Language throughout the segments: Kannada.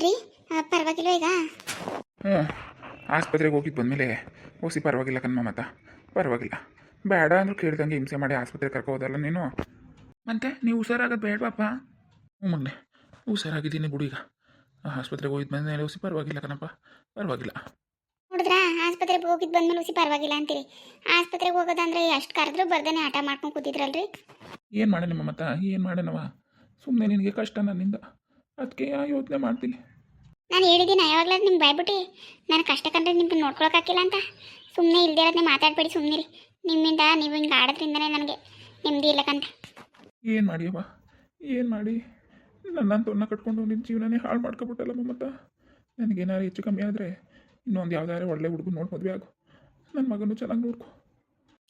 ರೀ ಪರವಾಗಿಲ್ಲ ಈಗ? ಹ್ಞೂ. ಆಸ್ಪತ್ರೆಗೆ ಹೋಗಿದ್ದು ಬಂದಮೇಲೆ ಓಸಿ ಪರವಾಗಿಲ್ಲ ಕಣ್ಮ ಮತ್ತ ಪರವಾಗಿಲ್ಲ. ಬೇಡ ಅಂದ್ರೂ ಕೇಳ್ದಂಗೆ ಹಿಂಸೆ ಮಾಡಿ ಆಸ್ಪತ್ರೆಗೆ ಕರ್ಕೋದಲ್ಲ ನೀನು. ಮತ್ತೆ ನೀವು ಹುಷಾರಾಗೋದು ಬೇಡವಾಪ್ಪ ಹ್ಞೂ ಮೊನ್ನೆ ಹುಷಾರಾಗಿದ್ದೀನಿ ಬಿಡು ಈಗ. ಆಸ್ಪತ್ರೆಗೆ ಹೋಗಿದ್ದು ಬಂದಮೇಲೆ ಓಸಿ ಪರವಾಗಿಲ್ಲ ಕಣಪ್ಪ. ಪರವಾಗಿಲ್ಲ. ನೋಡಿದ್ರಾ ಆಸ್ಪತ್ರೆಗೆ ಹೋಗಿದ್ದು ಬಂದ್ಮೇಲೆ ಓಸಿ ಪರವಾಗಿಲ್ಲ ಅಂತೀರಿ. ಆಸ್ಪತ್ರೆಗೆ ಹೋಗೋದಂದ್ರೆ ಎಷ್ಟು ಕರೆದ್ರು ಬರ್ದೇನೆ ಆಟ ಮಾಡ್ಕೊಂಡು ಕೂತಿದ್ರಲ್ರಿ? ಏನು ಮಾಡೋಣ ಮತ್ತ ಏನು ಮಾಡೋಣವ? ಸುಮ್ಮನೆ ನಿನಗೆ ಕಷ್ಟ ನನ್ನಿಂದ. ಅದಕ್ಕೆ ಯೋಚನೆ ಮಾಡ್ತೀನಿ. ನಾನು ಹೇಳಿದ್ದೀನಿ ಯಾವಾಗಲೂ ನಿಮ್ಗೆ ಬಾಯ್ಬಿಟ್ಟು ನಾನು ಕಷ್ಟ ಕಂಡ್ರೆ ನಿಮ್ಗೆ ನೋಡ್ಕೊಳಕ್ಕಾಗಿಲ್ಲ ಅಂತ. ಸುಮ್ಮನೆ ಇಲ್ಲದೆ ಇರೋದನ್ನೇ ಮಾತಾಡಬೇಡಿ ಸುಮ್ಮನಿರಿ ನಿಮ್ಮಿಂದ ನೀವು ಹಿಂಗೆ ಆಡೋದ್ರಿಂದನೇ ನನಗೆ ನೆಮ್ಮದಿ ಇಲ್ಲಕ್ಕಂತ ಏನು ಮಾಡಿಯವ್ವ ಏನು ಮಾಡಿ? ನನ್ನ ತೊನ್ನ ಕಟ್ಕೊಂಡು ನಿನ್ನ ಜೀವನನೇ ಹಾಳು ಮಾಡ್ಕೊಬಿಟ್ಟಲ್ಲ ಮತ್ತೆ ನನಗೇನಾರು ಹೆಚ್ಚು ಕಮ್ಮಿ ಆದರೆ ಇನ್ನೊಂದು ಯಾವ್ದಾದ್ರು ಒಳ್ಳೆ ಹುಡುಗ ನೋಡಿ ಮದುವೆ ಆಗು. ನನ್ನ ಮಗನೂ ಚೆನ್ನಾಗಿ ನೋಡ್ಕೊ.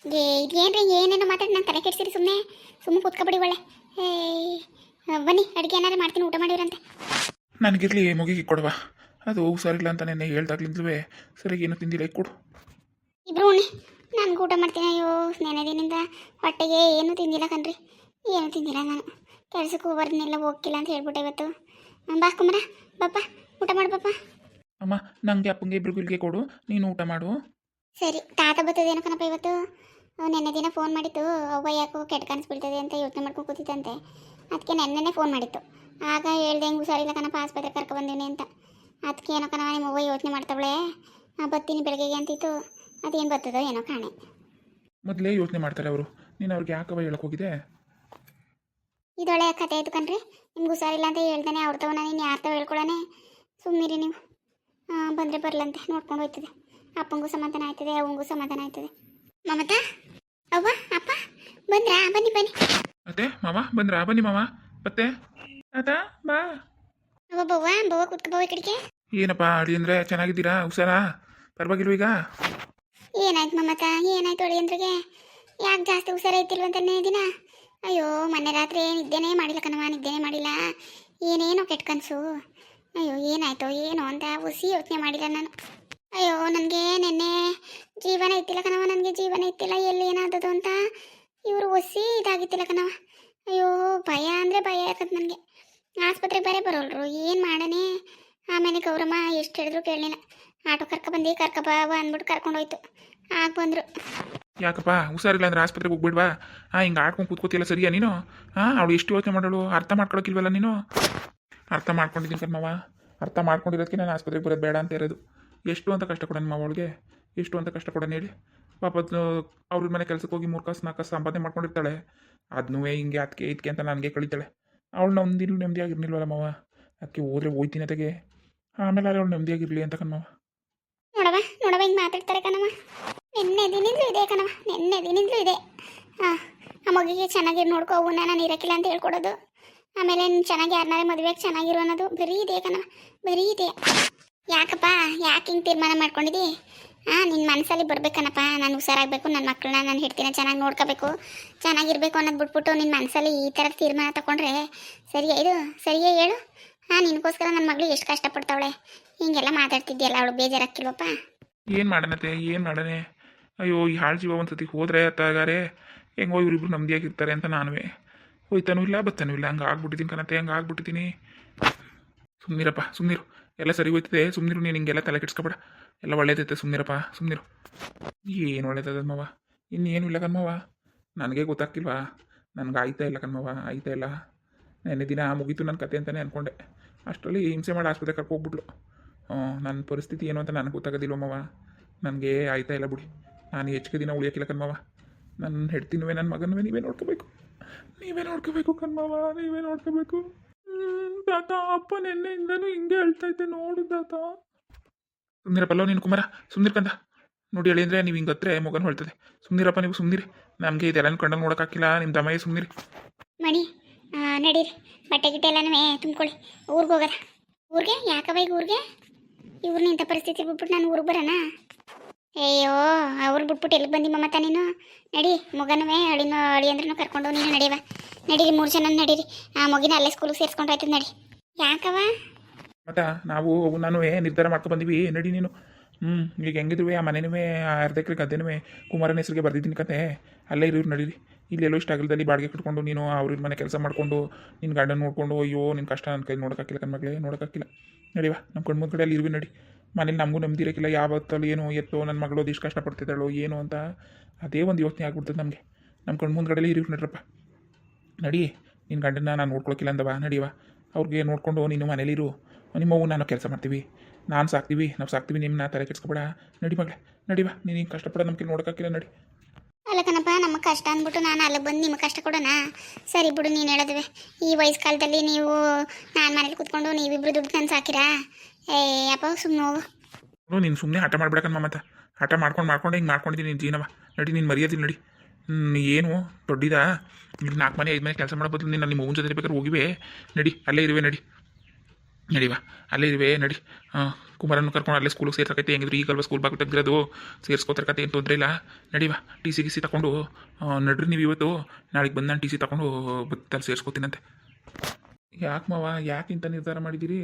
ಏ ಇದೇನ್ರಿ ಏನೇನೋ ಮಾತಾಡಿ ನಾನು ತಲೆ ಕೆಡ್ಸಿರಿ ಸುಮ್ಮನೆ ಸುಮ್ಮನೆ ಕೂತ್ಕೊಬಿಡಿ ಒಳ್ಳೆ. ಏಯ್ ಬನ್ನಿ ಅಡುಗೆ ಏನಾರು ಮಾಡ್ತೀನಿ ಊಟ ಮಾಡಿರಂತೆ ನನಗಿರ್ಲಿ ಮುಗಿಗೆ ಕೊಡುವ. ಅದು ಹುಷಾರಿಲ್ಲ ಅಂತ ನೆನ್ನೆ ಹೇಳ್ದಾಗ್ಲಿಂದಲೂ ಸರಿಯಾಗಿ ಏನು ತಿಂದಿಲ್ಲ ಕೊಡು. ಇಬ್ರು ಉಣ್ಣಿ. ನಾನು ಊಟ ಮಾಡ್ತೀನಿ. ಅಯ್ಯೋ ನೆನೆ ದಿನದಿಂದ ಹೊಟ್ಟೆಗೆ ಏನೂ ತಿಂದಿಲ್ಲ ಕಣ್ರಿ. ಏನು ತಿಂದಿಲ್ಲ ನಾನು. ಕೆಲ್ಸಕ್ಕೆ ಹೋಗೋರ್ನೆಲ್ಲ ಹೋಗಿಲ್ಲ ಅಂತ ಹೇಳ್ಬಿಟ್ಟೆ ಇವತ್ತು. ಬಾ ಕುಮಾರ ಬಾಪ ಊಟ ಮಾಡು ಪಾಪ ಅಮ್ಮ ನನಗೆ ಅಪ್ಪಂಗೆ ಇಬ್ರಿಗೂ ಇಲ್ಲಿಗೆ ಕೊಡು. ನೀನು ಊಟ ಮಾಡು. ಸರಿ. ತಾತ ಬರ್ತದೇನೋ ಕಣಪ್ಪ ಇವತ್ತು. ನೆನ್ನೆ ದಿನ ಫೋನ್ ಮಾಡಿತ್ತು. ಅವ್ವ ಯಾಕೋ ಕೆಟ್ಟ ಕಾಣಿಸ್ಬಿಡ್ತದೆ ಅಂತ ಯೋಚನೆ ಮಾಡ್ಕೊಂಡು ಕೂತಿದ್ದಂತೆ. ಅದಕ್ಕೆ ನೆನ್ನೆನೇ ಫೋನ್ ಮಾಡಿತ್ತು. ಆಗ ಹೇಳ್ದೆ ಹೆಂಗೆ ಹುಷಾರಿಲ್ಲ ಕಣಪ್ಪ ಆಸ್ಪತ್ರೆ ಕರ್ಕೊ ಬಂದೀನಿ ಅಂತ. ಅದಕ್ಕೆ ಏನೋ ಕಣ ನಿಮ್ಮ ಅವ್ವ ಯೋಚನೆ ಮಾಡ್ತಾವಳೆ. ಬತ್ತೀನಿ ಬೆಳಗ್ಗೆಗೆ ಅಂತಿತ್ತು. ಅದೇನು ಬರ್ತದೋ ಏನೋ ಕಾಣೆ. ಮೊದಲೇ ಯೋಚನೆ ಮಾಡ್ತಾರೆ ಅವರು. ನೀನು ಅವ್ರಿಗೆ ಯಾಕವ ಹೇಳಕ್ಕೆ ಹೋಗಿದೆ ಇದೊಳೆ ಕತೆ ಆಯ್ತು ಕಣ್ರಿ. ನಿಮ್ಗೆ ಹುಷಾರಿಲ್ಲ ಅಂತ ಹೇಳ್ತಾನೆ ಅವ್ರ ತವ ನೀನು ಯಾರ ತವ ಹೇಳ್ಕೊಳನೆ? ಸುಮ್ಮನಿರಿ ನೀವು. ಬಂದರೆ ಬರಲಂತೆ ನೋಡ್ಕೊಂಡು ಹೋಯ್ತದೆ. ಅಪ್ಪಂಗೂ ಸಮಾಧಾನ ಆಯ್ತದೆ ಅವಂಗೂ ಸಮಾಧಾನ ಆಯ್ತದೆ. ಮಮತಾ? ಅವ್ವ ಅಪ್ಪ? ಬಂದ್ರಾ? ಬನ್ನಿ ಬನ್ನಿ. ಮತ್ತೆ ಮಾವ ಬಂದ್ರಾ? ಬನ್ನಿ ಮಾವ. ಮತ್ತೆ ತಾತ ಬಾ. ಅವ್ವ ಬವ್ವ ಬವ್ವ ಕುತ್ಕೊ ಬವ್ವ ಈ ಕಡೆಗೆ. ಏನಪ್ಪ ಅಡಿ ಅಂದ್ರೆ ಚೆನ್ನಾಗಿದ್ದೀರಾ? ಹುಷಾರಾ? ಪರವಾಗಿಲ್ವ ಈಗ? ಏನಾಯ್ತು ಮಮತಾ ಏನಾಯ್ತು ಅಳಿಯಂದ್ರಿಗೆ ಯಾಕೆ ಜಾಸ್ತಿ ಹುಷಾರೈತಿಲ್ವಂತಾನೆ ದಿನ? ಅಯ್ಯೋ ಮೊನ್ನೆ ರಾತ್ರಿ ನಿದ್ದೆನೇ ಮಾಡಿಲ್ಲ ಕಣವ ನಿದ್ದೆನೇ ಮಾಡಿಲ್ಲ. ಏನೇನೋ ಕೆಟ್ಟ ಕನಸು. ಅಯ್ಯೋ ಏನಾಯ್ತೋ ಏನೋ ಅಂತ ಹುಸಿ ಯೋಚನೆ ಮಾಡಿಲ್ಲ ನಾನು. ಅಯ್ಯೋ ನನಗೆ ನಿನ್ನೆ ಜೀವನ ಇತ್ತಿಲ್ಲ ಕಣವ ನನಗೆ ಜೀವನ ಇತ್ತಿಲ್ಲ ಎಲ್ಲಿ ಏನಾದದು ಅಂತ. ಇವರು ಒಸಿ ಇದಾಗಿತ್ತಿಲ್ಲ ಕಣವ ಅಯ್ಯೋ ಭಯ ಅಂದರೆ ಭಯ ಇರ್ತದೆ ನನಗೆ. ಆಸ್ಪತ್ರೆಗೆ ಬರೇ ಬರೋಲ್ರು. ಏನು ಮಾಡನೆ ಆಮೇಲೆ ಗೌರಮ್ಮ ಎಷ್ಟು ಹೇಳಿದ್ರು ಕೇಳಲಿಲ್ಲ. ಆಟೋ ಕರ್ಕೊ ಬಂದು, ಕರ್ಕೊ ಬಾ ಬಾ ಅಂದ್ಬಿಟ್ಟು ಕರ್ಕೊಂಡು ಹೋಯ್ತು ಆಗ ಬಂದರು. ಯಾಕಪ್ಪ, ಹುಷಾರಿಲ್ಲ ಅಂದ್ರೆ ಆಸ್ಪತ್ರೆಗೆ ಹೋಗ್ಬಿಡ್ವಾ? ಹಾಂ ಹಿಂಗೆ ಆಡ್ಕೊಂಡು ಕೂತ್ಕೋತಿಲ್ಲ ಸರಿಯಾ ನೀನು? ಹಾಂ ಅವಳು ಎಷ್ಟು ಯೋಚನೆ ಮಾಡೋಳು? ಅರ್ಥ ಮಾಡ್ಕೊಳಕ್ಕಿಲ್ವಲ್ಲ ನೀನು? ಅರ್ಥ ಮಾಡ್ಕೊಂಡಿದ್ದೀನಿ ಕರ್ಮವ ಅರ್ಥ ಮಾಡ್ಕೊಂಡಿರೋದಕ್ಕೆ ನಾನು ಆಸ್ಪತ್ರೆಗೆ ಬರೋದು ಬೇಡ ಅಂತ ಇರೋದು. ಎಷ್ಟು ಅಂತ ಕಷ್ಟ ಕೊಡೋಣ ಮಾವ ಅವಳಿಗೆ. ಎಷ್ಟು ಅಂತ ಕಷ್ಟ ಕೊಡೋಣ ಹೇಳಿ ಪಾಪ ಅವ್ರ ಮನೆ ಕೆಲಸಕ್ಕೆ ಹೋಗಿ ಮೂರು ಕಾಸು ನಾಲ್ಕು ಕಾಸು ಸಂಪಾದನೆ ಮಾಡ್ಕೊಂಡಿರ್ತಾಳೆ. ಅದನ್ನೂ ಹಿಂಗೆ ಅದಕ್ಕೆ ಇದಕ್ಕೆ ಅಂತ ನನಗೆ ಕಳಿತಾಳೆ. ಅವಳು ನಮ್ದಿಲ್ಲ ನೆಮ್ಮದಿಯಾಗಿರ್ನಿಲ್ವಲ್ಲ ಮಾವ? ಅದಕ್ಕೆ ಹೋದ್ರೆ ಹೋಯ್ತೀನಿ ಅತೆಗೆ ಆಮೇಲೆ ಅವಳು ನೆಮ್ಮದಿಯಾಗಿರ್ಲಿ ಅಂತ ಕಣ್ಮವ ನೋಡವ ನೋಡವ ಹಿಂಗೆ ಮಾತಾಡ್ತಾರೆ ಕಣವ ನಿನ್ನೆ ದಿನಿಂದಲೂ ಇದೆ ಕಣವ ನಿನ್ನೆ ದಿನಿಂದಲೂ ಇದೆ. ಹಾಂ ಆ ಮಗುಗೆ ಚೆನ್ನಾಗಿ ನೋಡ್ಕೋ ಅವನ್ನ ನಾನು ಇರಕ್ಕಿಲ್ಲ ಅಂತ ಹೇಳ್ಕೊಡೋದು. ಆಮೇಲೆ ನೀನು ಚೆನ್ನಾಗಿ ಯಾರನ್ನಾರೇ ಮದುವೆಗೆ ಚೆನ್ನಾಗಿರೋ ಅನ್ನೋದು ಬರೀ ಇದೆ ಕಣವ ಬರೀ ಇದೆ. ಯಾಕಪ್ಪ, ಯಾಕೆ ಹಿಂಗೆ ತೀರ್ಮಾನ ಮಾಡ್ಕೊಂಡಿದ್ದಿ ಹಾಂ ನಿನ್ನ ಮನಸ್ಸಲ್ಲಿ ಬರಬೇಕನಪ್ಪ. ನಾನು ಹುಷಾರಾಗಬೇಕು ನನ್ನ ಮಕ್ಕಳನ್ನ ನಾನು ಹಿಡ್ತೀನಿ ಚೆನ್ನಾಗಿ ನೋಡ್ಕೋಬೇಕು. ಚೆನ್ನಾಗಿರ್ಬೇಕು ಅನ್ನೋದು ಬಿಟ್ಬಿಟ್ಟು ನಿನ್ನ ಮನಸ್ಸಲ್ಲಿ ಈ ಥರ ತೀರ್ಮಾನ ತಗೊಂಡ್ರೆ ಸರಿಯಾ ಇದು, ಸರಿಯೇ ಹೇಳು. ಹಾಂ, ನಿನಗೋಸ್ಕರ ನನ್ನ ಮಗಳು ಎಷ್ಟು ಕಷ್ಟಪಡ್ತಾವಳೆ. ಹಿಂಗೆಲ್ಲ ಮಾತಾಡ್ತಿದ್ಯಲ್ಲ ಅವಳು ಬೇಜಾರಾಕಿಲ್ವಪ್ಪ ಏನು ಮಾಡೋಣತೆ ಏನು ಮಾಡೋಣ ಅಯ್ಯೋ, ಈ ಹಾಳು ಜೀವ ಒಂದು ಸತಿ ಹೋದ್ರೆ ಅತ್ತಾಗಾರೆ ಹೆಂಗೋ ಇವರಿಬ್ರು ನೆಮ್ಮದಿಯಾಗಿರ್ತಾರೆ ಅಂತ ನಾನುವೇ. ಹೋಯ್ತಾನೂ ಇಲ್ಲ, ಬತ್ತಾನೂ ಇಲ್ಲ ಹಂಗೆ ಆಗ್ಬಿಟ್ಟಿದ್ದೀನಿ ಕಣತೆ ಹಂಗೆ ಆಗ್ಬಿಟ್ಟಿದ್ದೀನಿ ಸುಮ್ಮನಿರಪ್ಪ ಸುಮ್ಮನಿರು ಎಲ್ಲ ಸರಿ ಹೋಯ್ತದೆ. ಸುಮ್ಮನಿರು ನೀನು ಹಿಂಗೆಲ್ಲ ತಲೆ ಕೆಡ್ಸ್ಕೊಬೇಡ. ಎಲ್ಲ ಒಳ್ಳೇದೈತೆ ಸುಮ್ಮನಿರಪ್ಪ ಸುಮ್ಮನಿರು ಏನು ಒಳ್ಳೇದದ ಮವ? ಇನ್ನೇನು ಇಲ್ಲ ಕಣ್ಮವ ನನಗೆ ಗೊತ್ತಾಗ್ತಿಲ್ವಾ? ನನಗೆ ಆಯ್ತಾ ಇಲ್ಲ ಕಣ್ಮವ ಆಯ್ತಾ ಇಲ್ಲ. ನೆನ್ನೆ ದಿನ ಮುಗೀತು ನನ್ನ ಕತೆ ಅಂತಲೇ ಅಂದ್ಕೊಂಡೆ ಅಷ್ಟರಲ್ಲಿ ಹಿಂಸೆ ಮಾಡಿ ಆಸ್ಪತ್ರೆ ಕರ್ಕೊ ಹೋಗ್ಬಿಟ್ಲು. ಹ್ಞೂ ನನ್ನ ಪರಿಸ್ಥಿತಿ ಏನು ಅಂತ ನನಗೆ ಗೊತ್ತಾಗೋದಿಲ್ಲ ಮಾವ? ನನಗೆ ಆಯ್ತಾ ಇಲ್ಲ ಬಿಡಿ. ನಾನು ಹೆಚ್ಚಿಗೆ ದಿನ ಉಳಿಯೋಕ್ಕಿಲ್ಲ ಕಣ್ಮವ ನನ್ನ ಹೆಡ್ತಿನವೇ ನನ್ನ ಮಗನವೇ ನೀವೇ ನೋಡ್ಕೋಬೇಕು. ನೀವೇ ನೋಡ್ಕೋಬೇಕು ಕಣ್ಮವ ನೀವೇ ನೋಡ್ಕೋಬೇಕು. ತಾತ ಅಪ್ಪ ನಿನ್ನೆಯಿಂದನೂ ಹಿಂಗೆ ಹೇಳ್ತಾ ಇದ್ದೆ. ನೋಡು ದಾತ ಸುಮ್ನಿರಪ್ಪಲ್ಲೋ ನೀನು ಕುಮಾರ. ಸುಮ್ಮನಿರ್ಕಂದ ನೋಡಿ ಹೇಳಿ ಅಂದ್ರೆ ನೀವು ಹಿಂಗೆ ಹತ್ರ ಮಗನ ಹೊಳ್ತದೆ. ಸುಮ್ನಿರಪ್ಪ, ನೀವು ಸುಮ್ನಿರಿ. ನಮಗೆ ಇದೆಲ್ಲ ಕಂಡಲ್ಲಿ ನೋಡೋಕ್ಕಾಗಿಲ್ಲ ನಿಮ್ಮ ದಮಯ ಸುಮ್ನಿರಿ. ಮಣಿ ನಡೀರಿ. ಬಟ್ಟೆ ಗಿಟ್ಟೆ ಎಲ್ಲನೂ ತುಂಬ್ಕೊಳ್ಳಿ. ಊರಿಗೆ ಹೋಗೋದ. ಊರಿಗೆ? ಯಾಕವ ಈಗ ಊರಿಗೆ? ಇವ್ರನ್ನ ಇಂಥ ಪರಿಸ್ಥಿತಿ ಬಿಟ್ಬಿಟ್ಟು ನಾನು ಊರಿಗೆ ಬರೋಣ ಅಯ್ಯೋ, ಅವ್ರು ಬಿಟ್ಬಿಟ್ಟು ಎಲ್ಲಿಗೆ ಬಂದಿಮ್ಮ ಮತ್ತ ನೀನು? ನಡಿ ಮಗನವೇ ಅಳಿನೋ, ಅಳಿ ಅಂದ್ರೂ ಕರ್ಕೊಂಡು ನೀನು ನಡೀವ. ನಡೀರಿ, ಮೂರು ಜನ ನಡೀರಿ. ಆ, ಮಗಿನ ಅಲ್ಲೇ ಸ್ಕೂಲಿಗೆ ಸೇರಿಸ್ಕೊಂಡು ಆಯ್ತದ ನಡಿ. ಯಾಕವ ಮತ್ತ ನಾವು, ನಾನು ಏ, ನಿರ್ಧಾರ ಮಾಡ್ಕೊ ಬಂದೀವಿ. ನಡಿ ನೀನು. ಹ್ಞೂ ಈಗ ಹೆಂಗಿದ್ರು ಆ ಮನೆನೂ ಅರ್ಧ ಎಕರೆ ಗದ್ದೆನೂ ಕುಮಾರನ ಹೆಸರಿಗೆ ಬರ್ದಿದ್ದೀನಿ ಕತೆ. ಅಲ್ಲೇ ಇರೋರು ನಡೀರಿ. ಇಲ್ಲೆಲ್ಲೋ ಇಷ್ಟ ಆಗಲ್ದಲ್ಲಿ ಬಾಡಿಗೆ ಕಟ್ಕೊಂಡು ನೀನು ಅವ್ರ ಮನೆ ಕೆಲಸ ಮಾಡಿಕೊಂಡು ನಿನ್ನ ಗಾರ್ಡನ್ ನೋಡಿಕೊಂಡು, ಅಯ್ಯೋ ನಿನ್ನ ಕಷ್ಟ ನನ್ನ ಕೈ ನೋಡೋಕ್ಕಾಗಿಲ್ಲ ಕಣ್ಮಗಳೇ ನೋಡೋಕ್ಕಾಗಿಲ್ಲ ನಡಿವಾ ನಮ್ಮ ಕಣ್ಮ ಕಡೆ ಅಲ್ಲಿ ಇರುವೆ, ನಡಿ. ಮನೇಲಿ ನಮಗೂ ನೆಮ್ಮದಿ ಇರೋಕ್ಕಿಲ್ಲ. ಯಾವತ್ತಲ್ಲಿ ಏನು ಎತ್ತೋ ನನ್ನ ಮಗಳು ಅದು ಇಷ್ಟು ಕಷ್ಟಪಡ್ತಿದ್ದಾಳೋ, ಏನು ಅಂತ. ಅದೇ ಒಂದು ಯೋಚನೆ ಆಗ್ಬಿಡ್ತದೆ ನಮಗೆ. ನಮ್ಮ ಕಣ್ಮುಂದ್ಗಡೆಯಲ್ಲಿ ಇರುವೆ ನಡ್ರಪ್ಪ. ನಡಿ ನಿನ್ನ ಗಂಡನ ನಾನು ನೋಡ್ಕೊಳಕಿಲ್ಲ ಅಂದವ ನಡಿವ ಅವ್ರಿಗೆ ನೋಡಿಕೊಂಡು ನೀನು ಮನೇಲಿರು. ನಿಮ್ಮ ಅವ್ವ ನಾನು ಕೆಲಸ ಮಾಡ್ತೀವಿ. ನಾನು ಸಾಕ್ತೀವಿ ನಾವು ಸಾಕ್ತೀವಿ ನಿಮ್ಮನ್ನ ತಲೆ ಕೆಡ್ಸ್ಕೊಬೇಡ. ನಡಿ ಮಗಳೇ ನಡಿವ ನೀನು ಹಿಂಗೆ ಕಷ್ಟಪಡ ನಮ್ಗೆ ನೋಡೋಕ್ಕಾಗಿಲ್ಲ ನಡಿ. ಅಲ್ಲ ಕಣಪ್ಪ ನಮ್ಮ ಕಷ್ಟ ಅಂದ್ಬಿಟ್ಟು ನಾನು ಅಲ್ಲಿಗೆ ಬಂದು ನಿಮಗೆ ಕಷ್ಟ ಕೊಡೋಣ? ಸರಿ ಬಿಡು ನೀನು ಹೇಳಿದ್ವಿ. ಈ ವಯಸ್ಸು ಕಾಲದಲ್ಲಿ ನೀವು ನಾನು ಮನೇಲಿ ಕೂತ್ಕೊಂಡು ನೀವಿಬ್ರು ದುಡ್ಡು ನಾನು ಸಾಕಿರಾ? ಏ ಅಪ್ಪ ಸುಮ್ಮನೆ ಹೋಗು. ನೋಡು ನೀನು ಸುಮ್ಮನೆ ಹಠ ಮಾಡ್ಬೇಡಕನ್ ಮಮ್ಮತ್ತ ಹಠ ಮಾಡ್ಕೊಂಡು ಮಾಡ್ಕೊಂಡು ಹಿಂಗೆ ಮಾಡ್ಕೊಂಡಿದ್ದೀನಿ ಜೀನವ ನಡಿ ನೀನು ಮರ್ಯಾದಿಲ್ಲ ನಡಿ. ಏನು ದೊಡ್ಡಿದ? ಇಲ್ಲಿ ನಾಲ್ಕು ಮನೆ, ಐದು ಮನೆ ಕೆಲಸ ಮಾಡೋ ಬದಲು ನೀನು ನಿಮ್ಮ ಜೊತೆ ಬೇಕಾದ್ರೆ ಹೋಗಿವೆ. ನಡಿ, ಅಲ್ಲೇ ಇರುವೆ, ನಡಿ. ನಡಿವಾ ಅಲ್ಲೇ ಇರುವೆ, ನಡಿ. ಕುಮಾರನ್ನು ಕರ್ಕೊಂಡು ಅಲ್ಲೇ ಸ್ಕೂಲಿಗೆ ಸೇರ್ಸಕೈತೆ ಹೆಂಗಿದ್ರು? ಈಗಲ್ವ ಸ್ಕೂಲ್ ಬಾಗಿಲು ತೆಗ್ದಿರೋದು? ಸೇರಿಸ್ಕೋತಿರ್ಕತೆ ಏನು ತೊಂದರೆ ಇಲ್ಲ? ನಡಿವಾ ಟಿ ಸಿ ಗಿ ಸಿ ತಗೊಂಡು ನಡ್ರಿ ನೀವು ಇವತ್ತು. ನಾಳೆಗೆ ಬಂದು ನಾನು ಟಿ ಸಿ ತಗೊಂಡು ಬತ್ತಲ್ಲಿ ಸೇರಿಸ್ಕೋತೀನಂತೆ. ಯಾಕೆ ಮಾವ, ಯಾಕೆ ಇಂಥ ನಿರ್ಧಾರ ಮಾಡಿದ್ದೀರಿ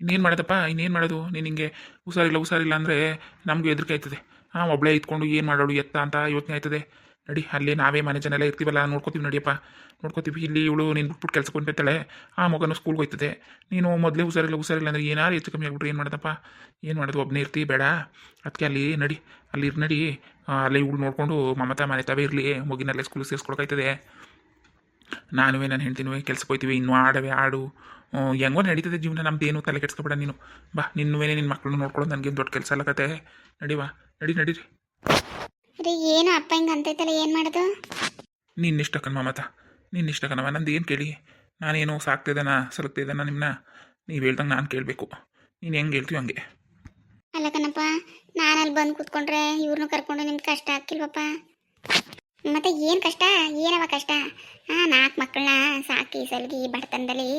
ಇನ್ನೇನು ಮಾಡೋದಪ್ಪ? ಇನ್ನೇನು ಮಾಡೋದು? ನೀನು ಹಿಂಗೆ ಹುಷಾರಿಲ್ಲ ಹುಷಾರಿಲ್ಲ ಅಂದರೆ ನಮಗೂ ಹೆದರಿಕೆ ಆಯ್ತದೆ. ಹಾಂ ಒಬ್ಬಳೇ ಇದ್ಕೊಂಡು ಏನು ಮಾಡೋಳು, ಎತ್ತ ಅಂತ ಯೋಚನೆ ಆಯ್ತದೆ. ನಡಿ, ಅಲ್ಲಿ ನಾವೇ ಮನೆ ಜನ ಎಲ್ಲ ಇರ್ತೀವಲ್ಲ, ನೋಡ್ಕೋತೀವಿ ನಡಿಯಪ್ಪ. ನೋಡ್ಕೋತೀವಿ, ಇಲ್ಲಿ ಇವಳು ನೀನು ಬಿಟ್ಬಿಟ್ಟು ಕೆಲಸಕ್ಕೆ ಕೊಂಡ್ಬಿಡ್ತಾಳೆ ಆ ಮಗನು ಸ್ಕೂಲ್ಗೆ ಹೋಯ್ತದೆ. ನೀನು ಮೊದಲೇ ಹುಷಾರಿಲ್ಲ ಹುಷಾರಿಲ್ಲ ಅಂದರೆ ಏನಾರು ಹೆಚ್ಚು ಕಮ್ಮಿ ಆಗ್ಬಿಟ್ರೆ ಏನು ಮಾಡೋದಪ್ಪ? ಏನು ಮಾಡೋದು ಒಬ್ಬನೇ ಇರ್ತೀವಿ ಬೇಡ. ಅದಕ್ಕೆ ಅಲ್ಲಿ ನಡಿ, ಅಲ್ಲಿ ಇರ್, ನಡಿ. ಅಲ್ಲಿ ಇವಳು ನೋಡಿಕೊಂಡು, ಮಮತಾ ಮನೆ ತಾವೇ ಇರಲಿ ಮಗಿನಲ್ಲೇ ಸ್ಕೂಲ್ ಸೇರಿಸ್ಕೊಳಕಾಯ್ತದೆ. ನಾನುವೇ, ನಾನು ಹೇಳ್ತೀನಿ ಕೆಲ್ಸಕ್ಕೆ ಹೋಯ್ತೀವಿ, ಇನ್ನೂ ಆಡವೆ, ಆಡು. ಹೆಂಗೋ ನಡೀತದೆ ಜೀವನ ನಮ್ದೇನು ತಲೆ ಕೆಡ್ಸ್ಕೊಬೇಡ ನೀನು. ಬಾ, ನಿನ್ನುವೇನೆ ನಿನ್ನ ಮಕ್ಕಳನ್ನ ನೋಡ್ಕೊಳ್ಳೋದು ನನಗೇನು ದೊಡ್ಡ ಕೆಲಸ ಅಲ್ಲ ಕತೆ. ನಡಿವಾ ನಡಿ, ನಡೀರಿ. ರೀ ಏನು ಅಪ್ಪ ಹಿಂಗೆ ಅಂತೈತಲ್ಲ ಏನು ಮಾಡೋದು? ನಿನ್ನಿಷ್ಟ ಕಣ ಮಮತ ನಿನ್ನಿಷ್ಟ ಕಣವ ನಂದು ಏನು ಕೇಳಿ? ನಾನೇನು ಸಾಕ್ತಿದ್ದಾನ ಸಲಗ್ತಿದ್ದಾನ ನಿಮ್ಮನ್ನ ನೀವು ಹೇಳ್ದಂಗೆ ನಾನು ಕೇಳಬೇಕು. ನೀನು ಹೆಂಗೆ ಹೇಳ್ತೀವಿ ಹಂಗೆ. ಅಲ್ಲ ಕಣಪ್ಪ ನಾನು ಅಲ್ಲಿ ಬಂದು ಕೂತ್ಕೊಂಡ್ರೆ ಇವ್ರನ್ನ ಕರ್ಕೊಂಡು ನಿಮ್ಗೆ ಕಷ್ಟ ಆಗ್ತಿಲ್ವಪ್ಪ? ಮತ್ತೆ ಏನು ಕಷ್ಟ? ಏನವ ಕಷ್ಟ? ಹಾಂ ನಾಲ್ಕು ಮಕ್ಕಳನ್ನ ಸಾಕಿ ಸಲಗಿ ಬಡತನದಲ್ಲಿ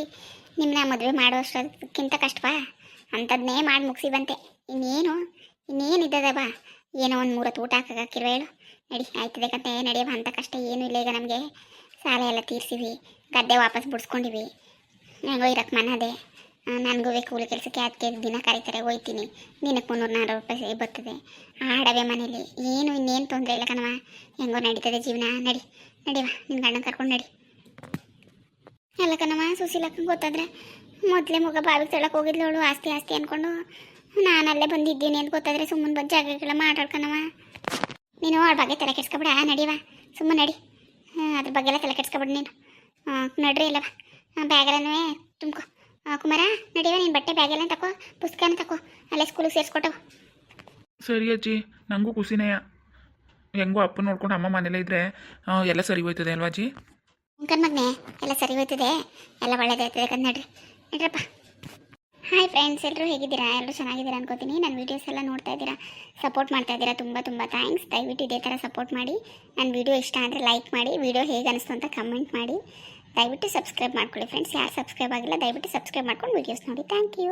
ನಿಮ್ಮನ್ನ ಮದುವೆ ಮಾಡೋಷ್ಟಕ್ಕಿಂತ ಕಷ್ಟವಾ? ಅಂಥದ್ನೇ ಮಾಡಿ ಮುಗಿಸಿ ಬಂತೆ. ಇನ್ನೇನು ಇನ್ನೇನು ಇದ್ದದವ ಏನೋ ಒಂದು ಮೂರತ್ತು ಊಟ ಹಾಕಿರುವ ಹೇಳು. ನಡಿ, ಆಯ್ತದೆ ಕತೆ ನಡೆಯವ ಅಂತ ಕಷ್ಟ ಏನೂ ಇಲ್ಲ ಈಗ ನಮಗೆ. ಸಾಲ ಎಲ್ಲ ತೀರಿಸಿವಿ ಗದ್ದೆ ವಾಪಸ್ ಬಿಡಿಸ್ಕೊಂಡಿವಿ ಹೆಂಗೋ ಇರಕ್ಕೆ ಮನದೆ. ನನಗೂ ಕೂಲಿ ಕೆಲಸಕ್ಕೆ. ಅದಕ್ಕೆ ದಿನ ಕರೀತಾರೆ, ಹೋಯ್ತೀನಿ. ದಿನಕ್ಕೆ ಮುನ್ನೂರು ನಾನ್ನೂರು ರೂಪಾಯಿ ಬರ್ತದೆ. ಆಡವೆ ಮನೇಲಿ ಏನು ಇನ್ನೇನು ತೊಂದರೆ ಇಲ್ಲ ಕಣವ ಹೆಂಗೋ ನಡೀತದೆ ಜೀವನ. ನಡಿ ನಡಿವ ನಿನ್ನ ಗಂಡನ ಕರ್ಕೊಂಡು ನಡಿ. ಅಲ್ಲ ಕಣವ ಸುಸಿಲಕ್ಕ ಗೊತ್ತಾದ್ರೆ ಮೊದಲೇ ಮಗ ಬಾವಿಗೆ ತಳಕ್ಕೆ ಅವಳು. ಆಸ್ತಿ ಆಸ್ತಿ ಅಂದ್ಕೊಂಡು ನಾನು ಅಲ್ಲೇ ಬಂದಿದ್ದೀನಿ ಅಂತ ಗೊತ್ತಾದ್ರೆ ಸುಮ್ಮನೆ ಬಂದು ಜಾಗಗಳ ಮಾತಾಡ್ಕಣವ ನೀನು ಅವ್ರ ಬಗ್ಗೆ ತಲೆ ಕೆಡ್ಸ್ಕೊಬೇಡ ನಡಿವ ಸುಮ್ಮನೆ ನಡಿ. ಹಾಂ ಅದ್ರ ಬಗ್ಗೆ ಎಲ್ಲ ತಲೆ ಕೆಡ್ಸ್ಕೊಬಿಡು ನೀನು. ನಡ್ರಿ ಇಲ್ಲವ ಬ್ಯಾಗೆಲ್ಲನೂ ತುಂಬ್ಕೊ. ಕುಮಾರ ನಡಿವ ನೀನು ಬಟ್ಟೆ ಬ್ಯಾಗೆಲ್ಲ ತಕೋ ಪುಸ್ತಕನ ತಕೋ ಅಲ್ಲೇ ಸ್ಕೂಲಿಗೆ ಸೇರಿಸ್ಕೊಟ್ಟವು ಸರಿ ಅಜ್ಜಿ ನನಗೂ ಖುಷಿನೇ. ಹೆಂಗೋ ಅಪ್ಪ ನೋಡ್ಕೊಂಡು ಅಮ್ಮ ಮನೇಲೇ ಇದ್ರೆ ಎಲ್ಲ ಸರಿ ಹೋಯ್ತದೆ ಅಲ್ವಾ ಅಜ್ಜಿ? ಮಗನೆ ಎಲ್ಲ ಸರಿ ಹೋಯ್ತದೆ. ಎಲ್ಲ ಒಳ್ಳೇದಾಯ್ತದೆ ಕದ್ ನಡ್ರಿ. ನಡ್ರಪ್ಪ. ಹಾಯ್ ಫ್ರೆಂಡ್ಸ್ ಎಲ್ಲರೂ ಹೇಗಿದ್ದೀರಾ? ಎಲ್ಲರೂ ಚೆನ್ನಾಗಿದ್ದೀರಾ ಅನ್ಕೋತೀನಿ. ನನ್ನ ವೀಡಿಯೋಸ್ ಎಲ್ಲ ನೋಡ್ತಾ ಇದ್ದೀರಾ? ಸಪೋರ್ಟ್ ಮಾಡ್ತಾ ಇದ್ದೀರಾ? ತುಂಬ ತುಂಬ ಥ್ಯಾಂಕ್ಸ್ ದಯವಿಟ್ಟು ಇದೇ ಥರ ಸಪೋರ್ಟ್ ಮಾಡಿ. ನನ್ನ ವೀಡಿಯೋ ಇಷ್ಟ ಅಂದರೆ ಲೈಕ್ ಮಾಡಿ. ವೀಡಿಯೋ ಹೇಗೆ ಅನಿಸ್ತು ಅಂತ ಕಮೆಂಟ್ ಮಾಡಿ. ದಯವಿಟ್ಟು ಸಬ್ಸ್ಕ್ರೈಬ್ ಮಾಡ್ಕೊಳ್ಳಿ ಫ್ರೆಂಡ್ಸ್ ಯಾರು ಸಬ್ಸ್ಕ್ರೈಬ್ ಆಗಿಲ್ಲ, ದಯವಿಟ್ಟು ಸಬ್ಸ್ಕ್ರೈಬ್ ಮಾಡ್ಕೊಂಡು ವೀಡಿಯೋಸ್ ನೋಡಿ. Thank you